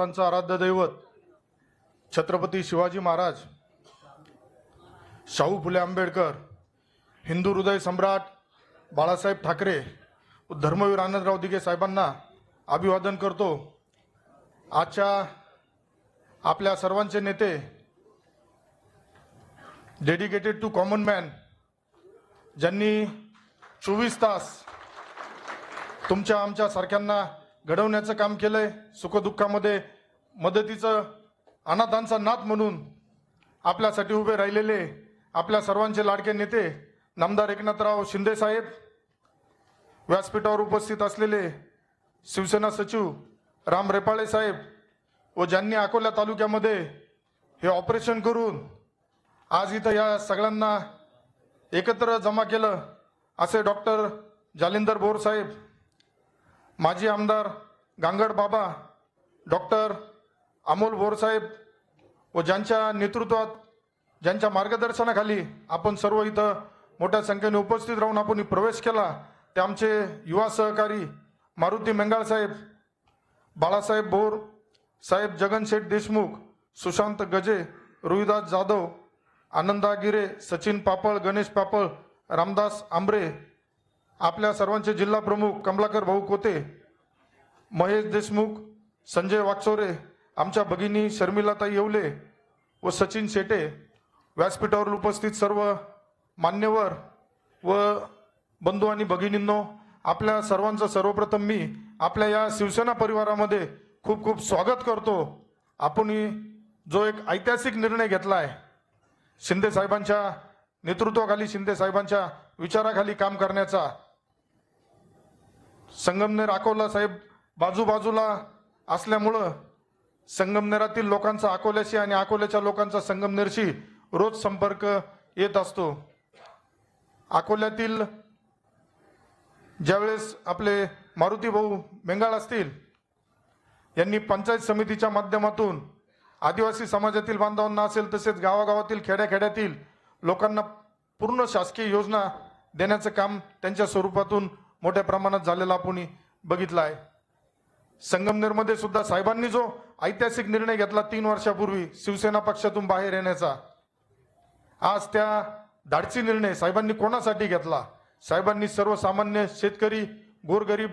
हिंदुस्थानचं आराध्य दैवत छत्रपती शिवाजी महाराज शाहू फुले आंबेडकर हिंदू हृदय सम्राट बाळासाहेब ठाकरे व धर्मवीर आनंदराव दिघे साहेबांना अभिवादन करतो. आजच्या आपल्या सर्वांचे नेते डेडिकेटेड टू कॉमन मॅन ज्यांनी चोवीस तास तुमच्या आमच्या सारख्यांना घडवण्याचं काम केलंय. सुखदुःखामध्ये मदतीचं अनाथांचा नाथ म्हणून आपल्यासाठी उभे राहिलेले आपल्या सर्वांचे लाडके नेते नामदार एकनाथराव शिंदे साहेब व्यासपीठावर उपस्थित असलेले शिवसेना सचिव राम रेपाळे साहेब व ज्यांनी अकोला तालुक्यामध्ये हे ऑपरेशन करून आज इथं या सगळ्यांना एकत्र जमा केलं असे डॉक्टर जालिंदर बोर साहेब माजी आमदार गांगड बाबा डॉक्टर अमोल बोरसाहेब व ज्यांच्या नेतृत्वात ज्यांच्या मार्गदर्शनाखाली आपण सर्व इथं मोठ्या संख्येने उपस्थित राहून आपण प्रवेश केला ते आमचे युवा सहकारी मारुती मेंगाळसाहेब बाळासाहेब बोर साहेब जगनशेठ देशमुख सुशांत गजे रोहिदास जाधव आनंदा गिरे सचिन पापळ गणेश पापळ रामदास आंबरे आपल्या सर्वांचे जिल्हा प्रमुख कमलाकर भाऊ कोते महेश देशमुख संजय वाकचोरे आमच्या भगिनी शर्मिलाताई येवले व सचिन शेटे व्यासपीठावर उपस्थित सर्व मान्यवर व बंधू आणि भगिनींनो आपल्या सर्वांचं सर्वप्रथम मी आपल्या या शिवसेना परिवारामध्ये खूप खूप स्वागत करतो. आपण जो एक ऐतिहासिक निर्णय घेतला आहे शिंदे साहेबांच्या नेतृत्वाखाली शिंदे साहेबांच्या विचाराखाली काम करण्याचा संगमनेर अकोला साहेब बाजूबाजूला असल्यामुळं संगमनेरातील लोकांचा अकोल्याशी आणि अकोल्याच्या लोकांचा संगमनेरशी रोज संपर्क येत असतो. अकोल्यातील ज्यावेळेस आपले मारुती भाऊ बेंगाळ असतील यांनी पंचायत समितीच्या माध्यमातून आदिवासी समाजातील बांधवांना असेल तसेच गावागावातील खेड्याखेड्यातील लोकांना पूर्ण शासकीय योजना देण्याचं काम त्यांच्या स्वरूपातून मोठ्या प्रमाणात झालेला आपण बघितला आहे. संगमनेरमध्ये सुद्धा साहेबांनी जो ऐतिहासिक निर्णय घेतला तीन वर्षापूर्वी शिवसेना पक्षातून बाहेर येण्याचा आज त्या धाडसी निर्णय साहेबांनी कोणासाठी घेतला? साहेबांनी सर्वसामान्य शेतकरी गोरगरीब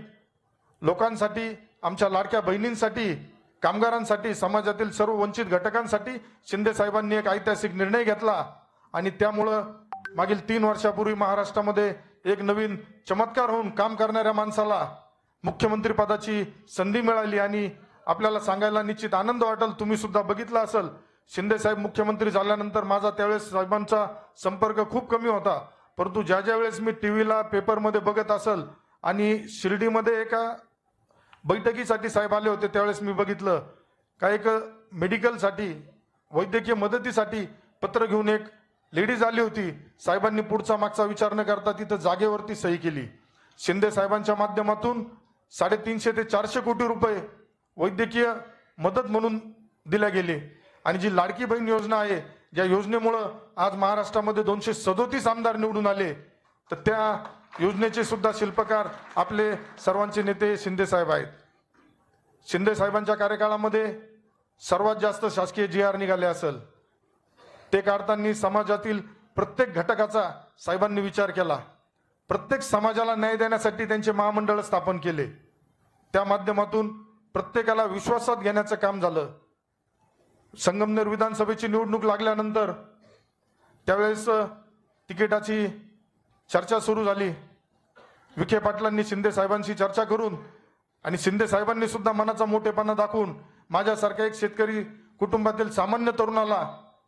लोकांसाठी आमच्या लाडक्या बहिणींसाठी कामगारांसाठी समाजातील सर्व वंचित घटकांसाठी शिंदे साहेबांनी एक ऐतिहासिक निर्णय घेतला. आणि त्यामुळं मागील तीन वर्षापूर्वी महाराष्ट्रामध्ये एक नवीन चमत्कार होऊन काम करणाऱ्या माणसाला मुख्यमंत्री पदाची संधी मिळाली आणि आपल्याला सांगायला निश्चित आनंद वाटेल. तुम्ही सुद्धा बघितला असेल. शिंदे साहेब मुख्यमंत्री झाल्यानंतर माझा त्यावेळेस साहेबांचा संपर्क खूप कमी होता. परंतु ज्या ज्या वेळेस मी व्हीला पेपरमध्ये बघत असेल आणि शिर्डीमध्ये एका बैठकीसाठी साहेब आले होते त्यावेळेस मी बघितलं. का एक मेडिकलसाठी वैद्यकीय मदतीसाठी पत्र घेऊन एक लेडीज आली होती. साहेबांनी पुढचा मागचा विचार न करता तिथं जागेवरती सही केली. शिंदे साहेबांच्या माध्यमातून साडेतीनशे ते चारशे कोटी रुपये वैद्यकीय मदत म्हणून दिल्या गेले. आणि जी लाडकी बहीण योजना आहे या योजनेमुळं आज महाराष्ट्रामध्ये दोनशे सदोतीस आमदार निवडून आले तर त्या योजनेचे सुद्धा शिल्पकार आपले सर्वांचे नेते शिंदे साहेब आहेत. शिंदे साहेबांच्या कार्यकाळामध्ये सर्वात जास्त शासकीय जी आर निघाले असेल ते काढताना समाजातील प्रत्येक घटकाचा साहेबांनी विचार केला. प्रत्येक समाजाला न्याय देण्यासाठी त्यांचे महामंडळ स्थापन केले. त्या माध्यमातून प्रत्येकाला विश्वासात घेण्याचं काम झालं. संगमनेर विधानसभेची निवडणूक लागल्यानंतर त्यावेळेस तिकिटाची चर्चा सुरू झाली. विखे पाटलांनी शिंदे साहेबांशी चर्चा करून आणि शिंदे साहेबांनी सुद्धा मनाचा मोठेपणा दाखवून माझ्यासारख्या एक शेतकरी कुटुंबातील सामान्य तरुणाला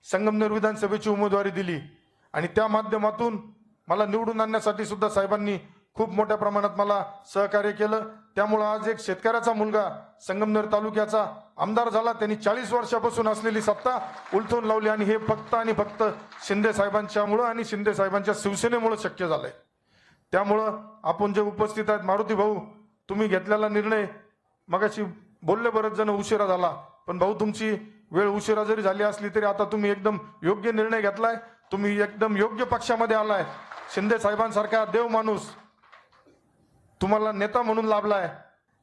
संगमनेर विधानसभेची उमेदवारी दिली. आणि त्या माध्यमातून मला निवडून आणण्यासाठी सुद्धा साहेबांनी खूप मोठ्या प्रमाणात मला सहकार्य केलं. त्यामुळं आज एक शेतकऱ्याचा मुलगा संगमनेर तालुक्याचा आमदार झाला. त्यांनी चाळीस वर्षापासून असलेली सत्ता उलथून लावली आणि हे फक्त आणि फक्त शिंदे साहेबांच्यामुळं आणि शिंदे साहेबांच्या शिवसेनेमुळं शक्य झालंय. त्यामुळं आपण जे उपस्थित आहेत मारुती भाऊ तुम्ही घेतलेला निर्णय मगाशी बोलले बरेच जण उशिरा झाला पण भाऊ तुमची वेळ उशिरा जरी झाली असली तरी आता तुम्ही एकदम योग्य निर्णय घेतलाय. तुम्ही एकदम योग्य पक्षामध्ये आलाय. शिंदे साहेबांसारखा देव माणूस तुम्हाला नेता म्हणून लाभलाय.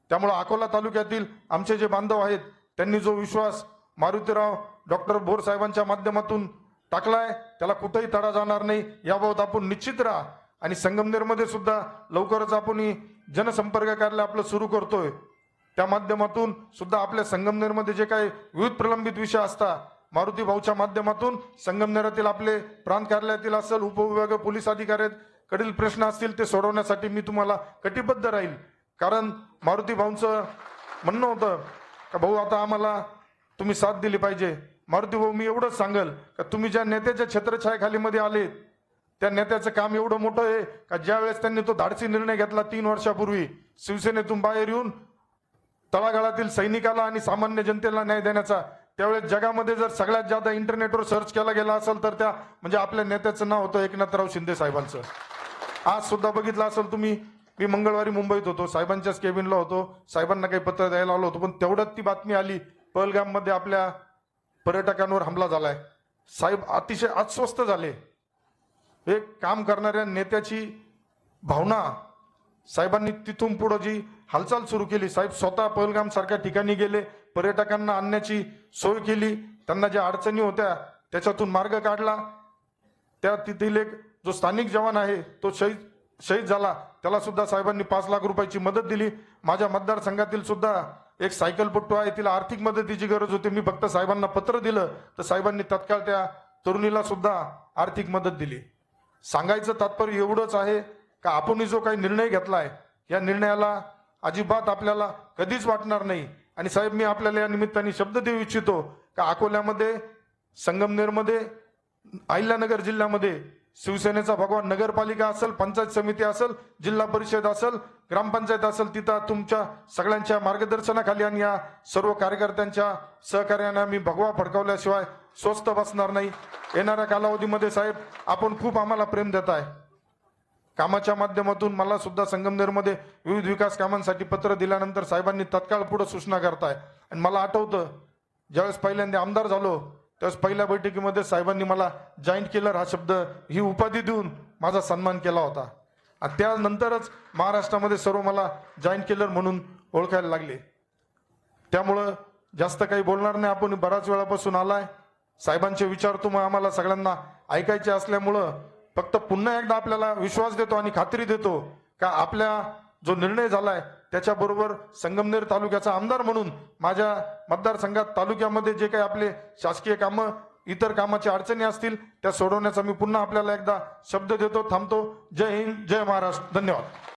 त्यामुळं अकोला तालुक्यातील आमचे जे बांधव आहेत त्यांनी जो विश्वास मारुतीराव डॉक्टर भोर साहेबांच्या माध्यमातून टाकलाय त्याला कुठेही तडा जाणार नाही. याबाबत आपण निश्चित राहा. आणि संगमनेरमध्ये सुद्धा लवकरच आपण जनसंपर्क कार्यालय आपलं सुरू करतोय. त्या माध्यमातून सुद्धा आपल्या संगमनेरमध्ये जे काही विविध प्रलंबित विषय असतात मारुती भाऊच्या माध्यमातून संगमनेरातील आपले प्रांत कार्यालयातील असेल उपविभाग पोलीस अधिकाऱ्यांकडील कडील प्रश्न असतील ते सोडवण्यासाठी मी तुम्हाला कटिबद्ध राहील. कारण मारुती भाऊंचं म्हणणं होतं का भाऊ आता आम्हाला तुम्ही साथ दिली पाहिजे. मारुती भाऊ मी एवढंच सांगल का तुम्ही ज्या नेत्याच्या छत्रछायाखालीमध्ये आले त्या नेत्याचं काम एवढं मोठं आहे का ज्यावेळेस त्यांनी तो धाडसी निर्णय घेतला तीन वर्षापूर्वी शिवसेनेतून बाहेर येऊन तळागाळातील सैनिकाला आणि सामान्य जनतेला न्याय देण्याचा त्यावेळेस जगामध्ये जर सगळ्यात जादा इंटरनेटवर सर्च केला गेला असेल तर त्या म्हणजे आपल्या नेत्याचं नाव होतं एकनाथराव शिंदे साहेबांचं. आज सुद्धा बघितलं असेल तुम्ही मी मंगळवारी मुंबईत होतो साहेबांच्याच केबिनला होतो साहेबांना काही पत्र द्यायला आलो होतो पण तेवढ्यात ती बातमी आली पहलगाममध्ये आपल्या पर्यटकांवर हमला झालाय. साहेब अतिशय अस्वस्थ झाले. एक काम करणाऱ्या नेत्याची भावना साहेबांनी तिथून पुढं जी हालचाल सुरू केली. साहेब स्वतः पहलगाम सारख्या ठिकाणी गेले. पर्यटकांना आणण्याची सोय केली. त्यांना ज्या अडचणी होत्या त्याच्यातून मार्ग काढला. त्या तिथील एक जो स्थानिक जवान आहे तो शहीद शहीद झाला. त्याला सुद्धा साहेबांनी पाच लाख रुपयाची मदत दिली. माझ्या मतदारसंघातील सुद्धा एक सायकलपट्टू आहे तिला आर्थिक मदतीची गरज होती. मी फक्त साहेबांना पत्र दिलं. तर साहेबांनी तत्काळ त्या तरुणीला सुद्धा आर्थिक मदत दिली. सांगायचं तात्पर्य एवढंच आहे का आपण जो काही निर्णय घेतलाय या निर्णयाला अजिबात आपल्याला कधीच वाटणार नाही. आणि साहेब मी आपल्याला या निमित्ताने शब्द देऊ इच्छितो का अकोल्यामध्ये संगमनेरमध्ये अहिल्यानगर जिल्ह्यामध्ये शिवसेनेचा भगवान नगरपालिका असेल पंचायत समिती असेल जिल्हा परिषद असेल ग्रामपंचायत असेल तिथं तुमच्या सगळ्यांच्या मार्गदर्शनाखाली आणि या सर्व कार्यकर्त्यांच्या सहकार्याने मी भगवा फडकावल्याशिवाय स्वस्त बसणार नाही. येणाऱ्या कालावधीमध्ये साहेब आपण खूप आम्हाला प्रेम देत आहे कामाच्या माध्यमातून मला सुद्धा संगमनेरमध्ये विविध विकास कामांसाठी पत्र दिल्यानंतर साहेबांनी तत्काळ पुढे सूचना करताय. आणि मला आठवतं ज्यावेळेस पहिल्यांदा आमदार झालो त्यावेळेस पहिल्या बैठकीमध्ये साहेबांनी मला जॉईंट किलर हा शब्द ही उपाधी देऊन माझा सन्मान केला होता. आणि त्यानंतरच महाराष्ट्रामध्ये सर्व मला जॉईंट किलर म्हणून ओळखायला लागले. त्यामुळं जास्त काही बोलणार नाही आपण बराच वेळापासून आलाय. साहेबांचे विचार तुम्हाला आम्हाला सगळ्यांना ऐकायचे असल्यामुळं फक्त पुन्हा एकदा आपल्याला विश्वास देतो आणि खात्री देतो का आपल्या जो निर्णय झालाय त्याच्याबरोबर संगमनेर तालुक्याचा आमदार म्हणून माझ्या मतदारसंघात तालुक्यामध्ये जे काही आपले शासकीय कामं इतर कामाची अडचणी असतील त्या सोडवण्याचा मी पुन्हा आपल्याला एकदा शब्द देतो थांबतो. जय हिंद जय महाराष्ट्र. धन्यवाद.